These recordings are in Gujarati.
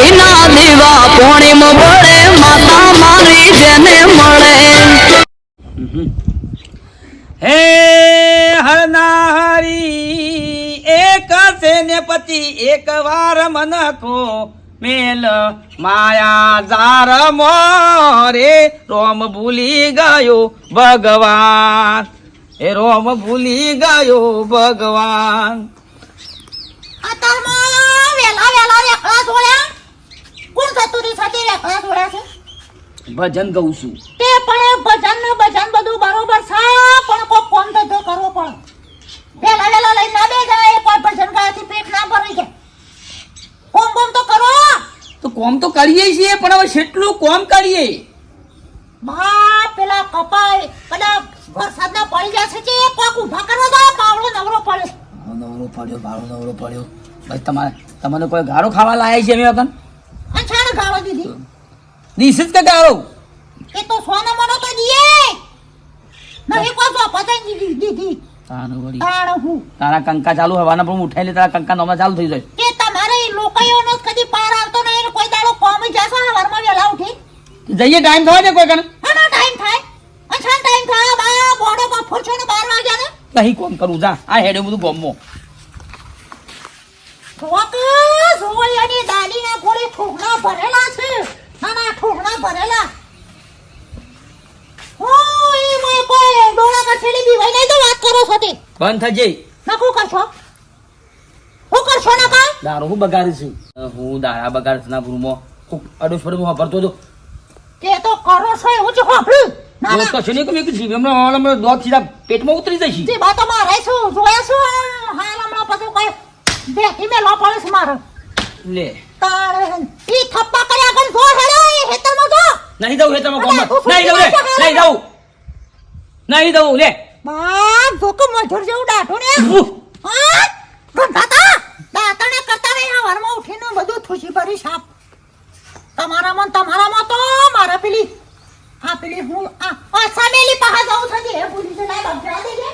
ઘીના દીવા પોણીમ બળે માતા મારી જેને મળે. હે હરનારી એક સેનેપતિ એક વાર મન કો મેલ માયા જાર મોરે રોમ ભૂલી ગયો ભગવાન. એ રોમ ભૂલી ગયો ભગવાન. વેલા વેલા રેખડા છોડ્યા કોણ સતુરી સાથે રેખડા છોડ્યા છે ભજન ગાઉં છું. તે પણ ભજન ને ભજન બધું બરોબર છે પણ કોઈ કોમ ધંધો કરવો પડે. વેલા વેલા લઈ ના બે જાય કોઈ ભજન ગાયથી પેટ ના ભરી જાય. કોમ કોમ તો કરો. તો કોમ તો કરીએ છીએ પણ હવે કેટલું કોમ કરીએ. બા પેલા કપાય બધા વરસાદના પડી ગયા છે કે કોક ઊભા કરવા દો પાવડો નવરો પડ્યો. નવરો પડ્યો ભાડો નવરો પડ્યો. ભાઈ તમારે તમને કોઈ ગારો ખાવા લાયા છે અમે વગન છાણ દીધી? દીશ જ કે ગાળો? એ તો સોના મનો તો દીએ. નહીં કોસો પતંગ દીધી દીધી. તારું વળી. તાણ હું. તારા કંકા ચાલુ હવાના પણ ઉઠાઈ લે તારા કંકા નોમાં ચાલુ થઈ જાય. કે તમારે લોકોનો કદી પાર આવતો નહીં કોઈ દાડો કોમ જશો હવારમાં વેલા ઉઠી. જઈએ ટાઈમ થવા દે કોઈ કને આનો ટાઈમ થાય. અચ્છા ટાઈમ થાય. બા બોડો પર ફોરછો ને 12 વાગ્યા ને. નહીં કોમ કરું? જા આ હેડે બધું ગમો. જોક જોળિયાની દાડીના ગોળી ઠોકણા ભરેલા છે. નાના ઠોકડા ભરેલા. હું ઈ કોઈ ડોળા કઠેલી બીવાઈ નહીં તો વાત કરો છો તે બંધ થઈ જઈ. નકું કરશો? હું કરશો ના કા? દારૂ હું બગાડીશું હું દાડા બગાડ ના ભૂમો અડોશ પડે હું વાપરતો હતો તે તો કરો છો એવું જ હોભળ્યું દોસ્ત કશું નહીં કે જીવ હમણાં હમણાં દોધ સીધા પેટમાં ઉતરી જશે જે બા તમારે છું જોયા છું હાલ હમણાં પછી કોઈ પડે છે મારે. લે. તારે ઈ થપ્પા કર્યા આગળ જો હેડો એ હેતરમાં જો. નહીં દઉં હે અલા, કોમ તું નહીં દઉં લે નહીં દઉં નહીં દઉં લે. બા જોકો મધુર જેવું દાઢો ને. હા? ગંધાતા દાંતણે કરતા નહીં આ વારમાં ઉઠીને બધું થુસી ભરી સાપ. તમારામાં તમારામાં તો મારા પેલી હા પેલી હું આ સામેલી પાસે જાઉં છું જે ભૂલી છે ના બગડા દેજે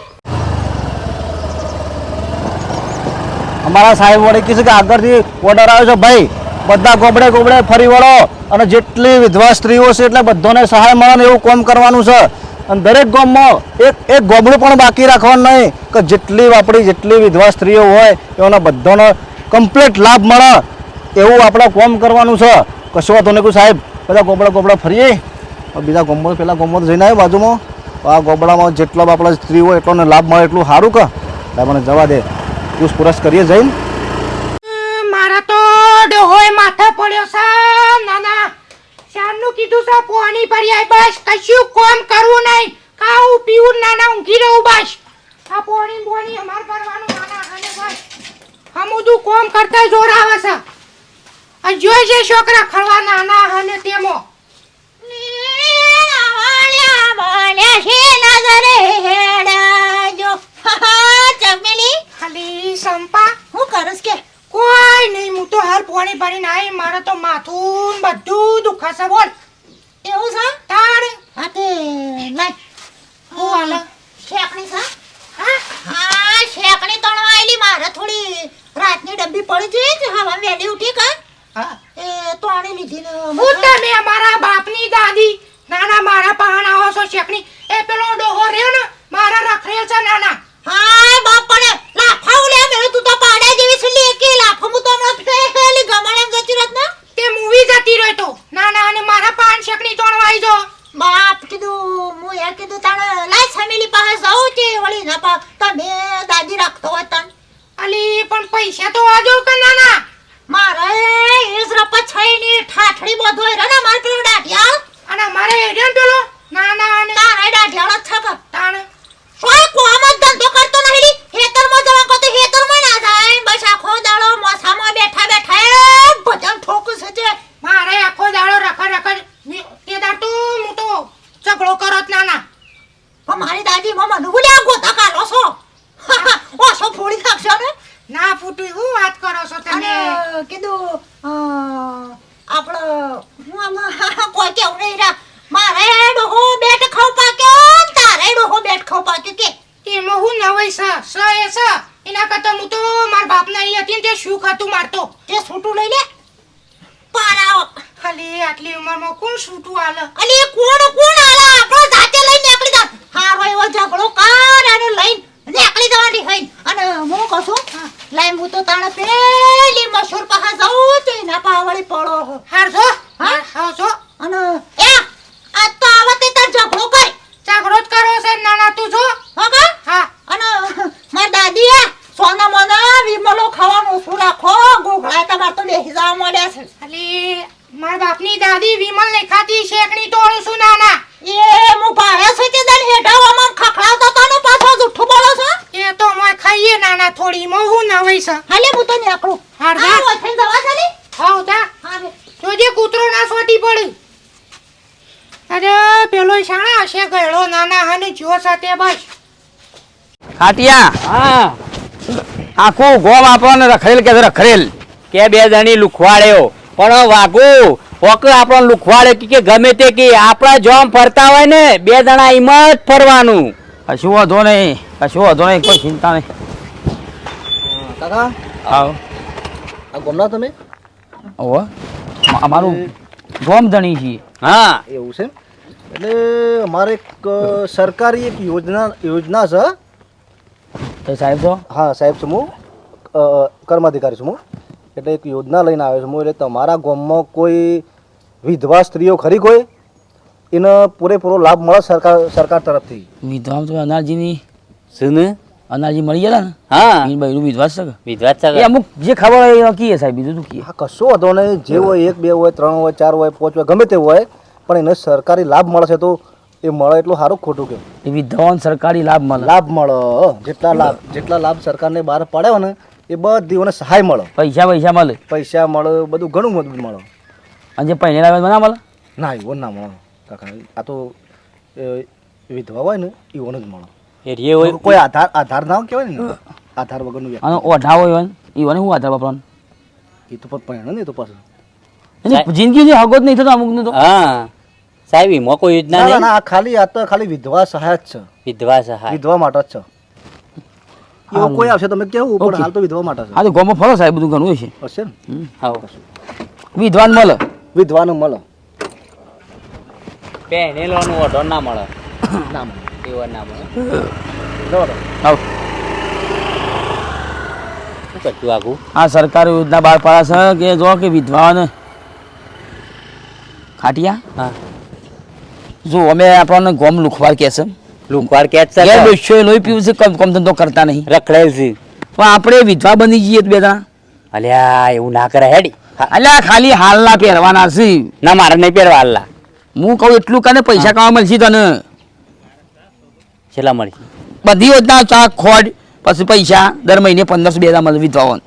અમારા સાહેબ વડે કીધું કે આગળથી ઓર્ડર આવ્યો છે ભાઈ બધા ગોબડે ગોબડે ફરી વળો અને જેટલી વિધવા સ્ત્રીઓ છે એટલે બધાને સહાય મળે ને એવું કામ કરવાનું છે. અને દરેક ગામમાં એક એક ગોબડું પણ બાકી રાખવાનું નહીં કે જેટલી આપણી જેટલી વિધવા સ્ત્રીઓ હોય એઓના બધાનો કમ્પ્લીટ લાભ મળે એવું આપણે કોમ કરવાનું છે. કશું વાંધો નહીં સાહેબ બધા ગોબડા ગોબડા ફરીએ. બીજા ગોમો પેલા ગામમાં જઈને આવ્યો બાજુમાં. આ ગોબડામાં જેટલો આપણા સ્ત્રીઓ એટલોને લાભ મળે એટલું સારું કે. મને જવા દે. પૂછપરછ કરીએ જઈને. કીધું છે પોણી ભર્યા બસ. કશું કોમ કરવું નહીં. ખાવું પીવું નાના ઊંઘી રહું બસ. આ પોણી બોણી અમાર કરવાનું નાના અને બસ. હમુદું કોમ કરતા જોર આવે છે. આ જોઈ છે છોકરા ખરવા નાના અને તેમો. સંપા. હું કરસ કે? કોઈ નહીં હું તો હાલ પાણી ભરીને આવી મારે તો માથું બધું દુખાશે બોલ. એવું છે? તાણ હા તે લાય હું હાલ શેકણી છે? હા? હા શેકણી તણવાયેલી. મારે થોડી રાતની ડબ્બી પડી છે હવે વહેલી ઉઠી કા હા. એ તોણી લીધી ને હું તમે અમારા બાપની દાદી. નાના મારા પાહણ આવો છો શેકણી. એ પેલો ડોહો રહ્યો ને મારા રખરેલ છે નાના. હા બાપ પણ લાફા ઉલે મેં તું તો પાડા જેવી છે લે કે લાફા મુ તો હમણાં ફેલી ગમાડા જતી રત ને તે મૂવી જતી રહ્યો તો નાના અને મારા પાન શેકણી તોણવા આવી જો બાપ કીધું હું યાર કીધું તાણે લાય ફેમિલી પાસે જાઉં કે વળી ના પા તમે દાદી રાખતો હોય તન અલી પણ પૈસા તો આજો કે નાના. મારે એસ રપા છઈની ઠાઠડી બધો રે ને માર પેલો દાઢિયા અને મારે એડન પેલો નાના અને તારે દાઢિયાળો જ છે તાણે કોઈ કોમ જ ધંધો કરતો નહીં લી ખેતરમાં જવા કો તો ખેતરમાં ના જાય બસ આખો દાડો મોસામાં બેઠા બેઠા એ ભજન ઠોકું છે જે મારે આખો દાડો રખડ રખડ તે દાડ તો હું તો ઝઘડો કરત નાના પણ મારી દાદી મમ્મા નું બોલ્યા ગોતા કાઢો છો ઓછો ફોડી નાખશો ને ના ફૂટી હું વાત કરો છો તમે કીધું આપણો હું આમાં કોઈ કેવું નહીં રા મારે ડોહો બેટ ખાવ પાક્યો તારે ડોહો બેટ ખાવ પાક્યો કે એમાં હું નવા આટલી ઉંમરમાં કોણ છૂટું આલે અને એ કોણ કોણ આલા આપણો જાતે લઈને નીકળી જા હારો એવો ઝઘડો કર અને લઈને નીકળી જવાની હોય અને હું કહું છું લાઈ હું તો તાણે પેલી મશહૂર પાસે જાઉં તે ના પાવળી પડો હાર જો હા? હા જો અને એ આ તો આવતે તાર ઝઘડો કર ઝઘડો જ કરો છે નાના તું જો હગા હા અને માર દાદી એ સોના મોના વિમલો ખાવાનું ઓછું રાખો ગોગળા તમાર તો બેસી જવા મળ્યા છે અલી મારા બાપની દાદી વિમલ ને ખાતી શેકણી તોડું છું નાના એ હું ભાડે છે તે દન હેઠાવામાં ખખડાવતો તો ને પાછો જુઠ્ઠું બોલો છો એ તો મોય ખાઈએ નાના થોડી માં હું નવાઈ છે હાલે હું તો નીકળું હાર આ જા. ઓછેન દવા છે ને હાઉ તા હારે જોજે કૂતરો ના સોટી પડી અરે પેલો શાણા હશે ગયડો નાના હાને જો સાથે બસ ખાટિયા. હા. આખું ગોમ આપણને રખડેલ કે રખડેલ? કે બે જણી લુખવાડ્યો? પણ વાગુ ઓક આપણો લુખવાડે કે કે ગમે તે કે આપણા જોમ ફરતા હોય ને બે જણા એમ જ ફરવાનું. કશું વાંધો નહીં કશું વાંધો નહીં કોઈ ચિંતા નહીં. કાકા? આવો આ ગમના તમે? અમારું ગોમ છીએ. હા. એવું છે એટલે અમારે એક સરકારી એક યોજના યોજના છે. તો સાહેબ તો હા સાહેબ છું હું. કર્માધિકારી છું હું. એટલે એક યોજના લઈને આવ્યો છું હું. એટલે તમારા ગામમાં કોઈ વિધવા સ્ત્રીઓ ખરી કોઈ? એનો પૂરેપૂરો લાભ મળે સરકાર સરકાર તરફથી? વિધવા તો અનારજીની શું ને? અનારજી મળી ગયા ને? હા. એની બૈરું વિધવા છે વિધવા એ છે અમુક જે ખબર હોય એ કીએ સાહેબ બીજું શું કીએ? હા કશો હતો નહીં. જે હોય એક બે હોય ત્રણ હોય ચાર હોય પાંચ હોય ગમે તે હોય પણ એને સરકારી લાભ મળે છે તો એ મળે એટલું સારું ખોટું કેમ? એ વિધવાન સરકારી લાભ મળે. લાભ મળે જેટલા લાભ જેટલા લાભ સરકારને બહાર પાડ્યો ને એ બધીઓને સહાય મળે. પૈસા પૈસા મળે. પૈસા મળે બધું ઘણું બધું મળે. અને જે પહેલે લાવે ના મળે? ના એવો ના મળે. કાકા આ તો એ, વિધવા હોય ને એવોને જ મળે. એ હોય. કોઈ આધાર આધાર ના કહેવાય ને? આધાર વગરનું અને ઓઢા હોય ઈવને શું આધાર વાપરવાનું? એ તો પણ પહેણે ને એ તો પાછું. જિંદગી હગો જ નહીં થતો અમુક તો. હા. સાહેબ એમાં કોઈ યોજના ના ના, નહીં? ના આ ખાલી આ તો ખાલી વિધવા સહાય જ છે. વિધવા સહાય? વિધવા માટે જ છે. એવું કોઈ આવશે તમે કેવું પણ હાલ તો વિધવા માટે છે. હા તો ગોમાં ફરો સાહેબ બધું ઘણું છે હશે ને? હા. વિધવાન મળે? વિધવાનું મળે. પહેણેલોનું ઓઢો ના મળે. ના મળે. એવો ના મળે. બરાબર આવ આગું? આ સરકારી યોજના બહાર પાડે છે કે જો કે વિધવાઓને ખાટિયા? હા. જો અમે આપણને ગોમ લુખવાર કે છે. લુખવાર કે છે યાર છે બેસ્યો લોહી પીવું છે કમ કમ ધંધો કરતા નહીં. રખડેલ છે. પણ આપણે વિધવા બની જઈએ બે જણા અલ્યા એવું ના કરે હેડી. અલ્યા ખાલી હાલના પહેરવાના છે. ના મારે નહીં પહેરવા હાલલા હું કહું એટલું કને પૈસા કમાવા મળશે તને? છેલ્લા મળી. બધી યોજના ચા ખોડ પછી પૈસા દર મહિને પંદરસો બે હજાર મળે વિધવાઓ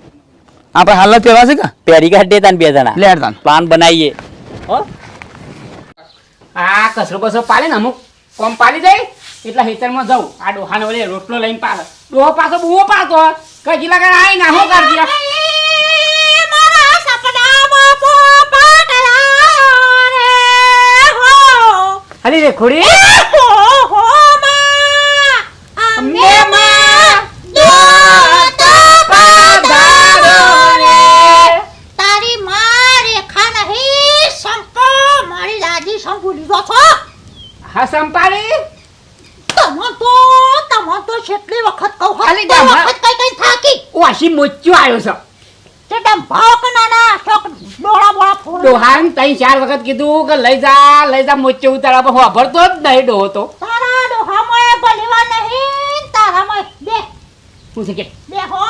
આપણે હાલના પહેરવા છે કે? પહેરી કાઢીએ તાન બે જણા. પ્લાન બનાવીએ. હો? આ કસરો બસરો પાલે ને અમુક. કોમ પાલી જાય, એટલા હેતરમાં જાઉં આ ડોહાને વળે રોટલો લઈને પાડે. ડોહો પાછો બહુ પાતો કઈ જિલ્લા કરે આઈ ના હું કરતી મારા સપનામાં પોપટ આવ્યો રે હો હરી રે ખોડી હો હો માં અમે માં દૂત પધારો રે તારી માં રેખા નહીં સંપો મારી દાદી સંપુ લીધો છો હા સંપાડી તમે તો તમે તો કેટલી વખત કહું ખાલી તો ડમા- વખત કઈ કઈ થાકી વાસી મોચ્યો આવ્યો છે. તે ડંભાઓ કે નાના શોક ડોળા બોળા ફોડ. ડોહાન તઈ ચાર વખત કીધું કે લઈ જા લઈ જા મોચ્યો ઉતારા પણ વાભરતો જ નહીં ડોહો તો. તારા ડોહામાં ભલીવા નહીં તારામાં બે. શું છે કે? બે હો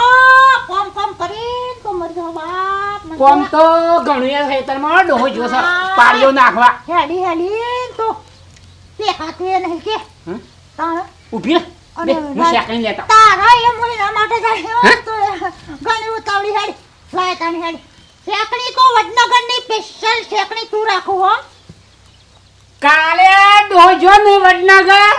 કોમ કોમ કરીને તો મરી જાઓ બાપ કોમ તો ઘણું ખેતરમાં ડોહો જોશે પાડ્યો નાખવા. હેડી હેડી તો. દેખાતે નહીં કે? તારા રહે. બે, અને હું શેકણી લેતા? તારા એ મહિના માટે જાય તો ઘણી ઉતાવળી હેડી લાય શેકણી કો વડનગરની સ્પેશિયલ શેકણી તું રાખું હો. કાલે ડોહો ને વડનગર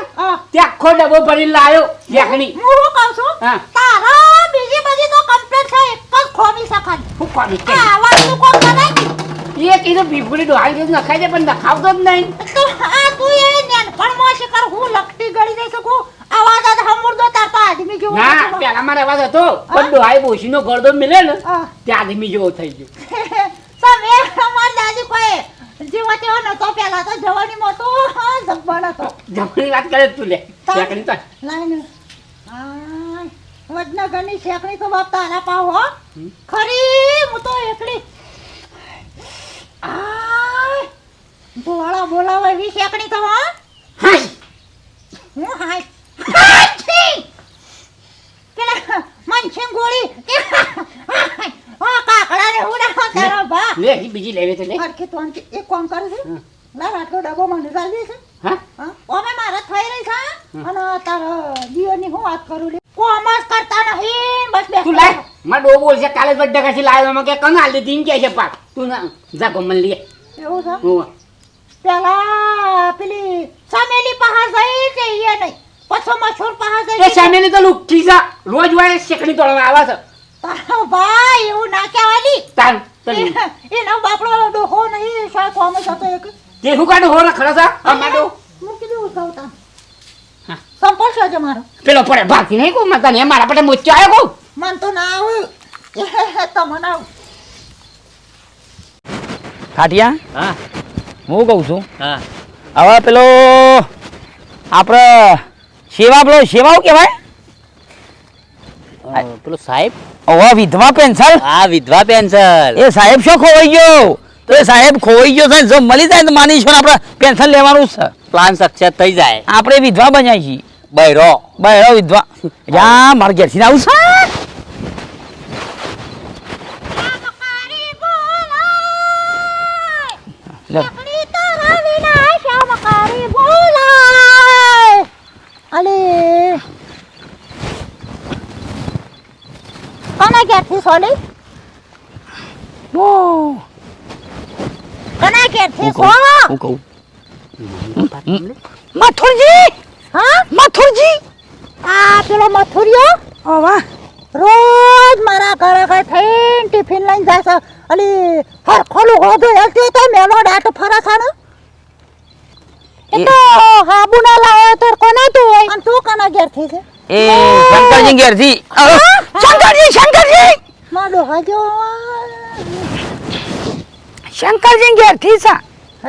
તે આખો ડબ્બો ભરીને લાયો શેકણી. હું શું કહું છું? તારા બીજી બધી તો કમ્પ્લીટ છે એક જ ખોમી સખત. હું કોમી? કે આવા તું કોમ બનાવી? એ કીધું બીફુડી ડોહાઈ કીધું નખાઈ દે પણ નખાવતો જ નહીં. તો આ તું એ નેનપણમાં શિકાર હું લખતી ગળી દઈ શકું આવાજ આજ હમુરદો તાર તો આદમી જેવો ના નથી. પેલા મારા અવાજ હતો પણ ડોહાઈ બોશીનો ગળદો મિલે ને. ત્યાં આદમી જેવો થઈ ગયો. તમે અમાર દાદી કોઈ જીવ પેલા તો જવાનીમાં તો જબ્બર હતો. જમણી વાત કરે તું લે શેકણી તો. લાઈને. વડનગરની શેકણી તો બાપ તારા પાવ હો. ખરી હું તો એકલી. આય, ભોળા બોલાવે એવી શેકણી તો હો. હાય. હું હાય. હાય છી! પેલા મનસિંહ ગોળી. ઓ કાકડા ને હું ના તારો બા લે બીજી લેવે તો લે. અરખે તો એક કામ કરે છે. લાવ આટલો ડબ્બો મને ચાલી છે. હા? ઓમે મારા થઈ રહી છે અને તારો દિયો ની હું વાત કરું લે કોમર્સ કરતા નહીં બસ બે તું લાયમાં ડો બોલ છે કાલે બડ્ડા કશી લાવ્યો માં કે કન હાલ દીધી કે છે પાક. તું ના જા ગમન લે. એવું છે? હું પેલા પેલી સામેલી પહાડ જઈ કે એ નહીં. પછી મશહૂર પાસ એ સામેની તો છે. રોજ વાય શેકણી તોડવા આવે છે. તારો ભાઈ એવું ના કહેવાની. તાર તલી એનો બાપડો ડોહો નહીં શાય કોમ હતો એક. તે હું કાઢો હોરા ખરા છે? અમાડો હું કીધું સૌતા હા. સંપર્ક છે મારો. પેલો પડે ભાગી નહીં કો માતા ને મારા પડે મોચ્યો આવ્યો કો મન તો ના આવે. તમને આવું. ખાટિયા? હા. હું કહું છું. હા. હવે પેલો આપણે સેવા પેલો સેવાઓ કહેવાય? પેલો સાહેબ? હવે વિધવા પેન્સલ હા વિધવા પેન્સલ એ સાહેબ શું ખોવાઈ ગયો? તો એ સાહેબ ખોવાઈ ગયો છે જો મળી જાય તો માનીશું આપણે પેન્શન લેવાનું છે. પ્લાન સક્સેસ થઈ જાય. આપણે વિધવા બન્યા છીએ. બૈરો. બહેરો વિધવા. જ્યાં મારા ઘેરથી આવું છે. લે. અલે. કોના ઘેરથી સોલી? ઓ, કોના કહું સોલો હું કહું. મથુરજી? હા? મથુરજી? આ પેલો મથુરિયો? ઓ વાહ. રોજ મારા ઘરે ઘરે થઈને ટિફિન લઈને જાય છે. અલી હરખોલું હોદો હેલતી તો મેલો ડાટ ફરસાનો એ તો હાબુ ના લાવ્યો તો કોના તું હોય? અને તું કોના ઘેરથી છે? એ શંકરજી ઘેરથી શંકરજી શંકરજી! માડો હાજો શંકરજી ઘેરથી છે.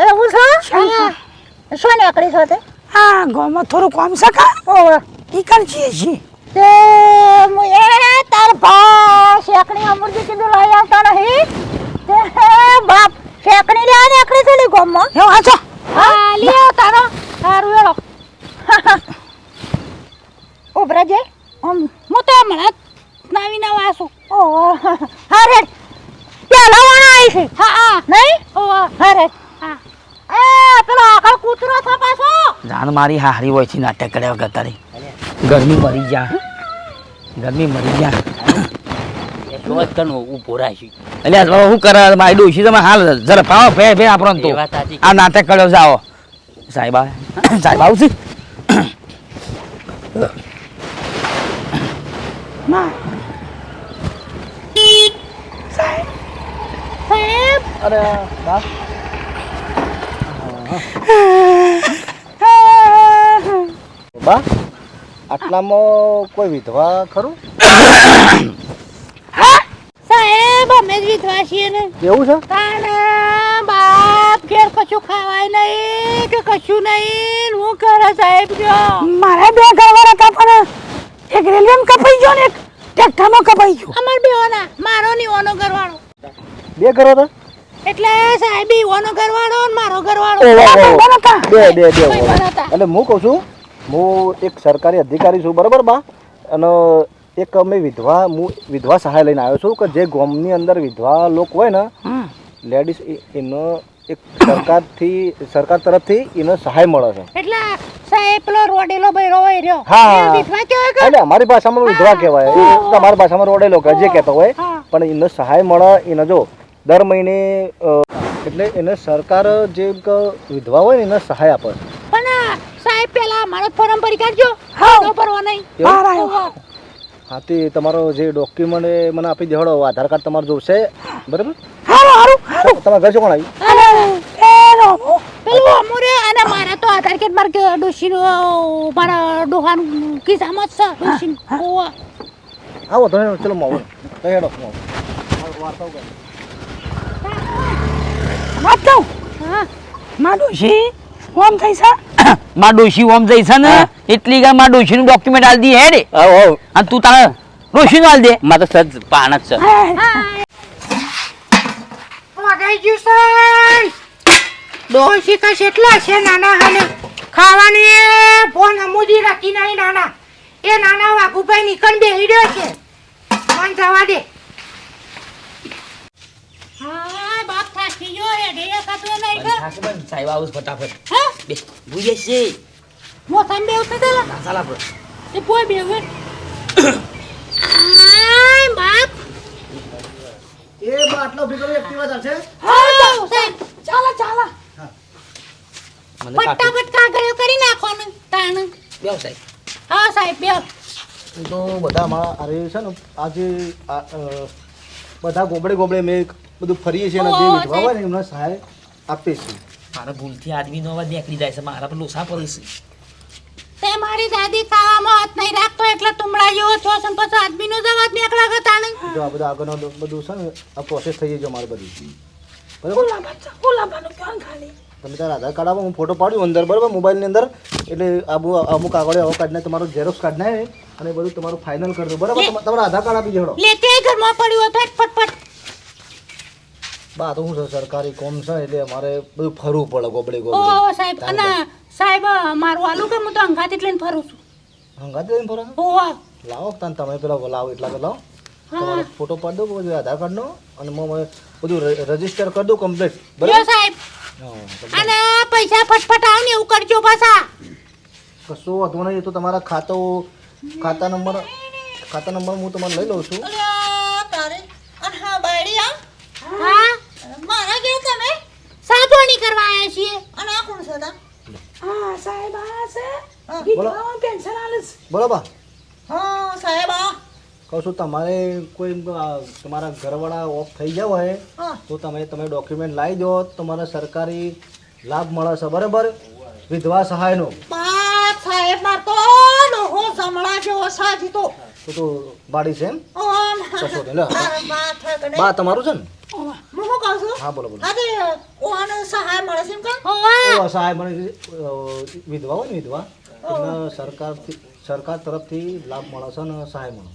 એવું છે? શંકર. હા. શું નીકળી છે તે હા ગામમાં થોડું કામ સકા ઓવે ઈ કરજીએ છીએ. તે મુ એ તાર ભા શેકણી અમૃતિ કીધું લઈ આવતા નહીં. તે બાપ શેકણી લેવા નીકળી છે લી ગામમાં? હે વાંચો. હા લ્યો તારો સારું એલો ઉભરા જે આમ હું તો હમણાં નવી નવા આસું ઓ હા રે પેલા વાળા આવી છે. હા હા. નહીં? ઓ હા. રે હા. એ પેલો આગળ કૂતરો છે પાછો. જાન મારી હારી હોય છે નાટક કર્યા વગર તારી. ગરમી મરી જા ગરમી મરી જા કન ઊભો રાશી એટલે શું કરે? મારી ડોશી તમે હાલ જરા પાવો ફે ફે આપણો તો. આ નાટક કર્યો જાઓ. સાહેબા સાહેબ આવે. સાહેબ આવું છે? અરે બા. બા આટલામાં કોઈ વિધવા ખરું? સાહેબ અમે જ વિધવા છીએ ને એવું છે? તારા બાપ ઘેર કશું ખાવાય નહીં કે કશું નહીં? હું કરે સાહેબ જો. મારા બે ઘરવાળા કાપણ એક રેલવે માં કપાઈ ગયો ને એક ટ્રેક્ટરમાં કપાઈ ગયો. અમાર બેઓના મારો ની ઓનો ઘરવાળો. બે ઘરો હતા એટલે સાહેબ ઈ ઓનો ઘરવાળો ને મારો ઘરવાળો. બે બે બે એટલે હું કહું છું હું એક સરકારી અધિકારી છું બરોબર બા? અને એક અમે વિધવા હું વિધવા સહાય લઈને આવ્યો છું કે જે ગામની અંદર વિધવા લોકો હોય ને. લેડીઝ એનો એક સરકારથી સરકાર તરફથી એનો સહાય મળે છે. એટલે સાહેબ પેલો રોડેલો બૈરો રોય રહ્યો. હા. વિધવા કહેવાય કે? એટલે અમારી ભાષામાં વિધવા કહેવાય. તમારી ભાષામાં રોડેલો કે જે કહેતો હોય પણ એનો સહાય મળે એને જો દર મહિને એટલે એને સરકાર જે વિધવા હોય ને એને સહાય આપે. પણ સાહેબ પેલા મારો ફોરમ ભરી કાઢજો હા ભરવા નહીં. બહાર આવ્યો. હા તે તમારો જે ડોક્યુમેન્ટ એ મને આપી દેવડો. આધાર કાર્ડ તમારું જોશે. બરાબર? હારું હારું હારું. તમારા ઘર કોણ આવી? પેલો અમુરે અને મારા તો આધાર કાર્ડ મારા ડોશીનું મારા ડોહાનું કિસ્સામાં જ છે ડોશીનું ઓવા આવો તો ચલો માવો. કઈ હેડો. માવો. વાર્તાઓ કરો. હા. માં ડોશી કોમ થઈ છે માં ડોશી ઓમ જઈ છે ને? એટલી કે માં ડોશીનું ડોક્યુમેન્ટ આલ દી હેડે અને તું તારે ડોશીનું આલ દે. માં તો સજ પાણ જ છે લગાઈ ગયું સાઈ ડોશી કશ એટલા છે નાના હાલે. ખાવાની એ ફોન અમુજી રાખી નહીં નાના. એ નાના વાઘુભાઈ નીકળ બેહી રહ્યો છે. મન જવા દે. હા. થાકી ગયો હે ઢેયા કાતો નહીં કે સાહેબ આવું ફટાફટ. હા? બે ના એ પોય આય બાપ. એ બા ભીગો એક્ટિવા ચાલશે હા સાહેબ. ચાલો ચાલો. ફટાફટ કાગળિયો કરી નાખવાનું તાણ. બેવ સાહેબ. હા સાહેબ બેવ તો બધા અમારા અરે છે ને આજે બધા ગોબડે ગોબડે મેં બધું ફરીએ છીએ અને જે વિધવા ને એમને સહાય આપીએ છે. મારા ભૂલથી આદમીનો અવાજ નીકળી જાય છે મારા પર લોસા પડે છે. તે મારી દાદી ખાવામાં હાથ નહીં રાખતો એટલે તુમડા જેવો છો છે પછી આદમીનો જ અવાજ નીકળા કરતા નહીં જો આ બધા આગળનો બધું છે ને આ પ્રોસેસ થઈ જાય મારે અમારી બધી. બરાબર? તમે તારા આધાર કાર્ડ આપો હું ફોટો પાડ્યું અંદર બરાબર? મોબાઈલની અંદર. એટલે આબુ અમુક આગળ આવો કાઢને તમારો ઝેરોક્સ કાઢ નાખે અને બધું તમારું ફાઇનલ કરી દો બરાબર? તમા- તમારા આધાર કાર્ડ આપી જોડો. લેતે ઘરમાં પડ્યું હતું ફટફટ. બા તો હું છે સરકારી કોમ છે એટલે મારે બધું ફરવું પડે ગોબડે ઓ સાહેબ અને સાહેબ મારું આલુ કે હું તો અંગાથી લઈને ફરું છું. હંગાત લઈને ફરો છો? ઓ લાવો તાન તમે પેલા લાવો એટલા લાવો. તમારો ફોટો પાડ દો બધું આધાર કાર્ડનો અને મો મને બધું રજિસ્ટર કરી દો કમ્પ્લીટ બરાબર? સાહેબ. અને પૈસા ફટફટ આવે ને એવું કરજો પાછા. કશું વાંધો નહીં એ તો તમારા ખાતો ખાતા નંબર ખાતા નંબર હું તમારે લઈ લઉં છું. હા બાયડી હા સાચવણી કરવા આવ્યા છીએ. અને આ કોણ છે હા સાહેબ આ છે. બોલો. વિધવાઓ પેન્શન આલે છે બરોબર હા સાહેબ આ. કહું છું તમારે કોઈ તમારા ઘરવાળા ઓફ થઈ જાવ હોય હા. તો તમે તમે ડોક્યુમેન્ટ લાવી દો તમારે સરકારી લાભ મળે છે બરાબર? વિધવા સહાયનો. બાપ સાહેબ માર તો ડોહો જમણા જેવો સાજી તો. તો તો બાડી છે એમ ઓમ કશો બા તમારું છે ને? હું શું કહું છું? હા બોલો બોલો. આજે ઓને સહાય મળે છે એમ કે? ઓ સહાય મને અ, વિધવા હોય ને વિધવા એમને સરકારથી સરકાર તરફથી લાભ મળે છે અને સહાય મળે.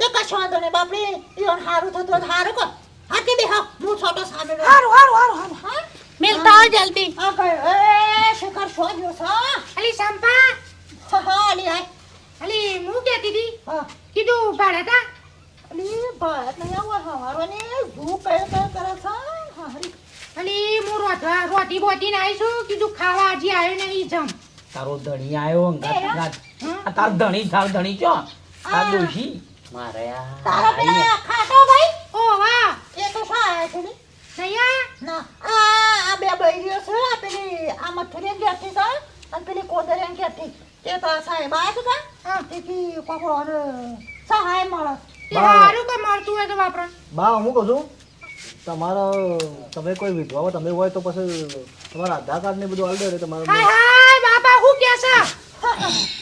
તે કશો વાંધો નહીં બાપરે ઈવન હારું થતું હોય તો હારું કર. હાથી બે હા હું છોટો સામે હારું હારું હારું હારું. હા? મિલતા હોય જલ્દી. આ કઈ એ શેખર છો જો છો? અલી સંપા. હા હા અલી આય અલી હું કહેતી હતી? હા. કીધું ભાડા તા અલી ભારત નહીં આવો હવારો ને કઈ કઈ કરે છે. હા હરી. અલી હું રોધવા રોટી બોટીને આવી છું કીધું ખાવા હજી આવ્યો નહીં જમ. તારો ધણી આવ્યો અંગાત. આ તાર ધણી તાર ધણી ચો તાર ડોશી મારે તારા પેલા ખાટો ભાઈ? ઓ વાહ. એ તો શા આયા છે ને નહીં ના આ આ બે બૈરીઓ છે આ પેલી આ મથુરિયન ઘેરથી છે અને પેલી કોદરિયન ઘેરથી. તે તો સાહેબ આયા છે તેથી કોકો સહાય મળે. હારું કે મળતું હોય તો વાપરો. બા હું કહું છું તમારા તમે કોઈ વિધવા હોય તમે હોય તો પછી તમારા આધાર કાર્ડ ને બધું આવી દો એટલે તમારે હાય હાય બાપા હું કે છે?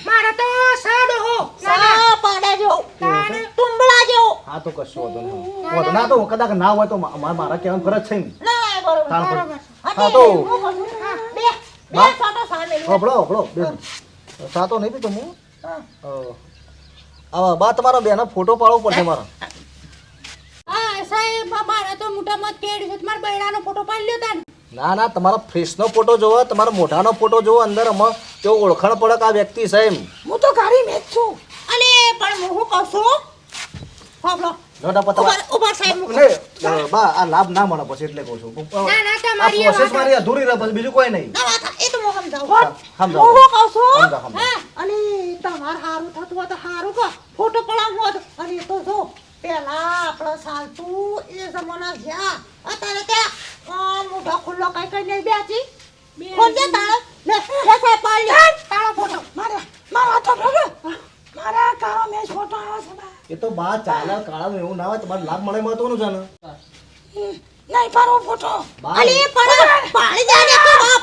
મારા તો સાડો હો. સા પાડા જેવો તાણ. તુંબળા હા તો કશો ના તો કદાચ ના હોય તો મારા મારા કહેવાનું ફરજ છે ને ના બરોબર. તાણ પર. બરોબર. હા તો હું કહું છું, બે બે. સામે નહીં પીતો હું? હા. આ બા તમારો બેનો ફોટો પાડવો પડશે મારો. હા સાહેબ મારા તો મોટામાં કેડ છે. મારા બૈરાનો ફોટો પાડી લ્યો તાન. ના ના તમારો ફેસનો ફોટો જોવો તમારા મોઢાનો ફોટો જોવો અંદર અમે તો ઓળખાણ પડે કે આ વ્યક્તિ છે એમ. હું તો ઘારી મેચ છું. અને પણ હું શું કહું છું સાંભળો નોટા પતા ઊભા સાહેબ ને, બા આ લાભ ના મળે પછી એટલે કહું છું. ના ના આ તમારી એ પ્રોસેસ મારી અધૂરી રહે પછી બીજું કોઈ નહીં. ના વાત એ તો હું સમજાવું. સમજાવો. હું કહું છું? અને તમારે સારું થતું હોય તો સારું કહો. ફોટો પડાવવો હોય અને તો જો પેલા આપણે સાલતું એ જમાના જ્યાં અત્યારે ત્યાં મોઢો ખુલ્લો કઈ કઈ નહીં બેસી. ખોલજે તાળો. લે લે સાહેબ પાડી લે. ફોટો. મારે મારો હાથો ભોગો મારા કાળો મેચ ફોટો આવે છે બા. એ તો બા ચાલે કાળા એવું ના હોય તમારે લાભ મળે મહત્વનું છે ને નહીં પારો ફોટો. અલી પણ પાડી. દે ને તો બાપ.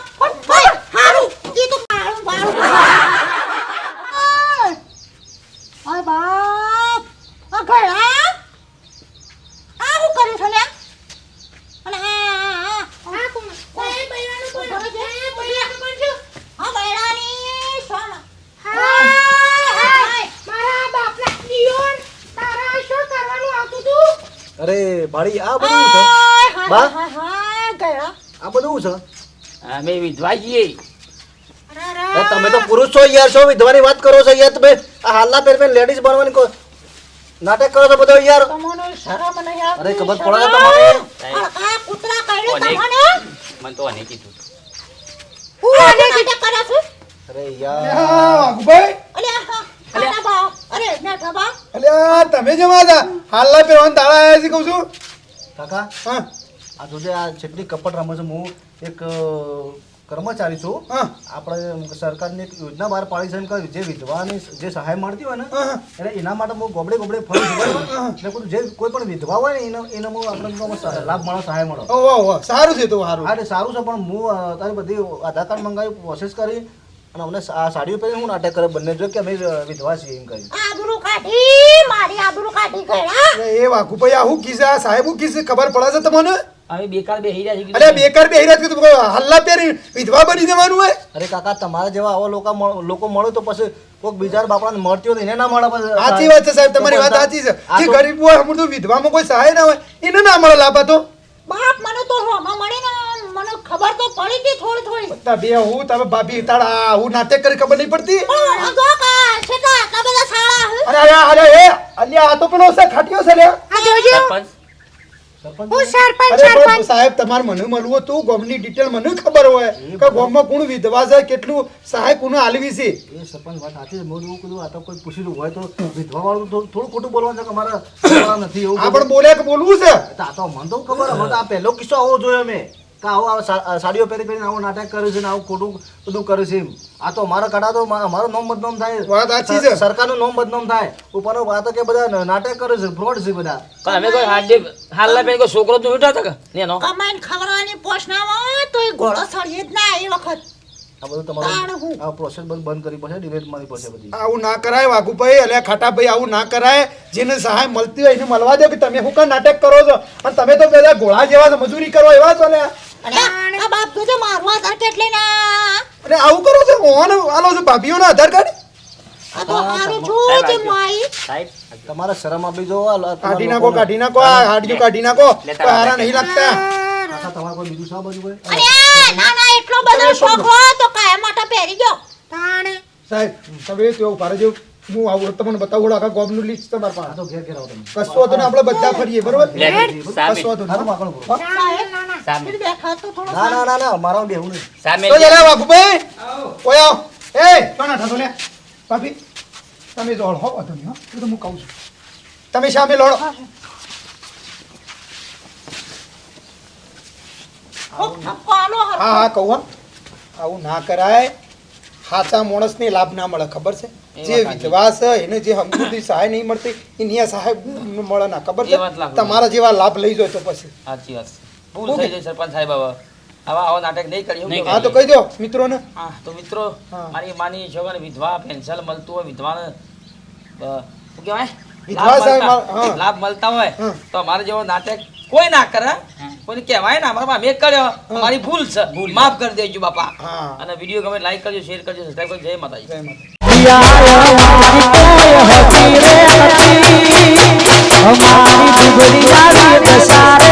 ભાઈ હારું. એ તો પાડું પાડું ઓય બાપ આ ગયા આ હું કર્યું છે લે અને આ આ આ કોણ સાહેબ બૈરાનું કોઈ ભાડી આ બધું છે બા? ગયા. આ બધું છે અમે વિધવા છીએ અરે, અરે તમે તો પુરુષ છો યાર છો વિધવાની વાત કરો છો યાર તમે આ હાલના પેર પેર લેડીઝ બનવાની કો નાટક કરો છો બધો યાર તમને શરમ નહીં આવતી? અરે ખબર પડે તમારે શરમ? કૂતરા કરડ્યું તમને? મન તો અને કીધું હું આને નાટક કરો છું? અરે યાર ભાવ. અરે. અલ્યા તમે જમા હતા? હાલના પહેરવાના તાળા આવ્યા છે કહું છું. કાકા હા. આ જોજે આ જેટલી કપટ રમે છે હું એક કર્મચારી છું. હા. આપણે સરકારની એક યોજના બહાર પાડી છે એમ કે જે વિધવાની જે સહાય મળતી હોય ને એટલે એના માટે હું ગોબડે ગોબડે ફરું છું એટલે કોઈ જે કોઈ પણ વિધવા હોય ને એનો એનો હું આપણે લાભ મળે સહાય મળે. સારું છે તો સારું હા સારું છે પણ હું તારી બધી આધાર કાર્ડ મંગાવી પ્રોસેસ કરી અને અમને આ સાડીઓ પહેરી હું નાટક કરે? બંને જો કે અમે વિધવા છીએ એમ કહ્યું આબરૂ કાઢી મારી આબરૂ કાઢી ગયા એ વાકુ ભાઈ આ હું કીધું આ સાહેબ હું કીધું ખબર પડે છે તમને? અમે બેકાર બેહી રહ્યા છીએ અરે બેકાર બેહી રહ્યા કીધું તો હલ્લા પહેરી વિધવા બની જવાનું હોય? અરે કાકા તમારા જેવા આવા લોકો લોકો મળે તો પછી કોઈક બીજા બાપડાને મળતી હોય તો એને ના મળે સાચી વાત છે સાહેબ તમારી વાત સાચી છે. જે ગરીબ હોય હમણાં તો વિધવામાં કોઈ સહાય ના હોય એને ના મળે લાભ તો. બાપ મને તો હોમાં મળે ને. મને ખબર તો પડી હતી થોડી થોડી. બધા બે હું તમે ભાભી તાળા હું નાટક કરી ખબર નહીં પડતી? પણ જો કા છેતા કા બધા સાળા અરે અરે અરે એ અલ્યા આ તો પેલો છે ખાટીયો છે લે. આ જોજો. સરપંચ. સરપંચ? હું સરપંચ સરપંચ. સાહેબ તમારે મને મળવું હતું? ગોમની ડિટેલ મને ખબર હોય. કે ગોમમાં કોણ વિધવા છે કેટલું સહાય કોને આલવી છે? એ સરપંચ વાત સાચી છે મેં કીધું આ તો કોઈ પૂછેલું હોય તો વિધવા વાળું થોડું થોડું ખોટું બોલવાનું છે કે નથી એવું આ પણ બોલ્યા કે બોલવું છે? તો આ તો મને તો ખબર હવે આ પહેલો કિસ્સો આવો જોયો મેં. કે આવો આ સાડીઓ પહેરી પહેરીને આવું નાટક કર્યું છે ને આવું ખોટું બધું કર્યું છે આ તો અમારા કડા તો મારો નોમ બદનામ થાય. વાત સાચી છે. સરકારનું નોમ બદનામ થાય. ઉપરનો આ તો કે બધા નાટક કરે છે ફ્રોડ છે બધા. પણ અમે કોઈ હાડે હાલના પેલી કોઈ છોકરો તો ઉઠા હતા કે? નેનો? કમાઈને ના હોય તો એ ઘોડો સળીએ જ ના એ વખત. આ બધું તમારું આ પ્રોસેસ બધું બંધ કરવી પડશે ડિલેટ મારી પડશે બધી. આવું ના કરાય વાઘુભાઈ અલ્યા ખાટાભાઈ આવું ના કરાય. જેને સહાય મળતી હોય એને મળવા દો કે તમે શું કાં નાટક કરો છો? અને તમે તો પેલા ગોળા જેવા છો મજૂરી કરો એવા છો લ્યા આ બાપ તો મારવા આધાર કેટલે ના અને આવું કરો છો? ઓન આલો છો ભાભીઓના આધાર કાર્ડ? આ તો હારું છું તે માઈ સાહેબ. તમારે શરમ આપી જો આ લ- કાઢી નાખો કાઢી નાખો આ હાડિયું કાઢી નાખો. હારા નહીં લાગતા. કાકા, તમારે કોઈ બીજું શા બાજુ કોઈ અરે ના ના એટલો બધો શોખ હોય તો કાય માટે પહેરી જો તાણે. સાહેબ તમે તો ભારે જો હું આવું તમને બતાવું આખા ગોમનું લિસ્ટ તમારા પાસે. તો ઘેર ઘેર આવો તમે. કશો તો આપણે બધા ફરીએ બરોબર? કશો બોલો. ના ના સામે. બેઠા તો થોડો ના ના ના ના મારો બેહું નહીં. સામે. તો જરા વાઘુભાઈ ઓય આવ. એ કોના ઠાતો લે? પાપી તમે જો હો તમે હો. તો હું કહું છું. તમે સામે લડો. ખૂબ ઠપકો આલો હરખો. હા હા કહું હા. આવું ના કરાય. સાચા માણસને લાભ ના મળે ખબર છે? જે વિધવા છે એને જે સમૃદ્ધિ સહાય નહીં મળતી એની આ સહાય મળે ના ખબર એ છે વાત લાખ તમારા જેવા લાભ લઈ જાય તો પછી. સાચી વાત છે. ભૂલ થઈ જાય સરપંચ સાહેબ હવે. આવા આવા નાટક નહીં કરી નહીં હા તો કહી દો મિત્રોને. હા તો મિત્રો હા. મારી માની છોકરાને વિધવા પેન્શન મળતું હોય વિધવાને અ, શું કહેવાય? વિધવા લાભ સાહેબ મળતા- હા. લાભ મળતા હોય હા. તો અમારે જેવો નાટક કોઈ ના કરે કોઈને કહેવાય ને અમારા મેં કર્યો. મારી ભૂલ છે. માફ કરી દેજો બાપા. અને વીડિયો ગમે લાઈક કરજો શેર કરજો સબસ્ક્રાઇબ કરજો. જય માતાજી. જય માતાજી. અમારી દુબળી મારી સારે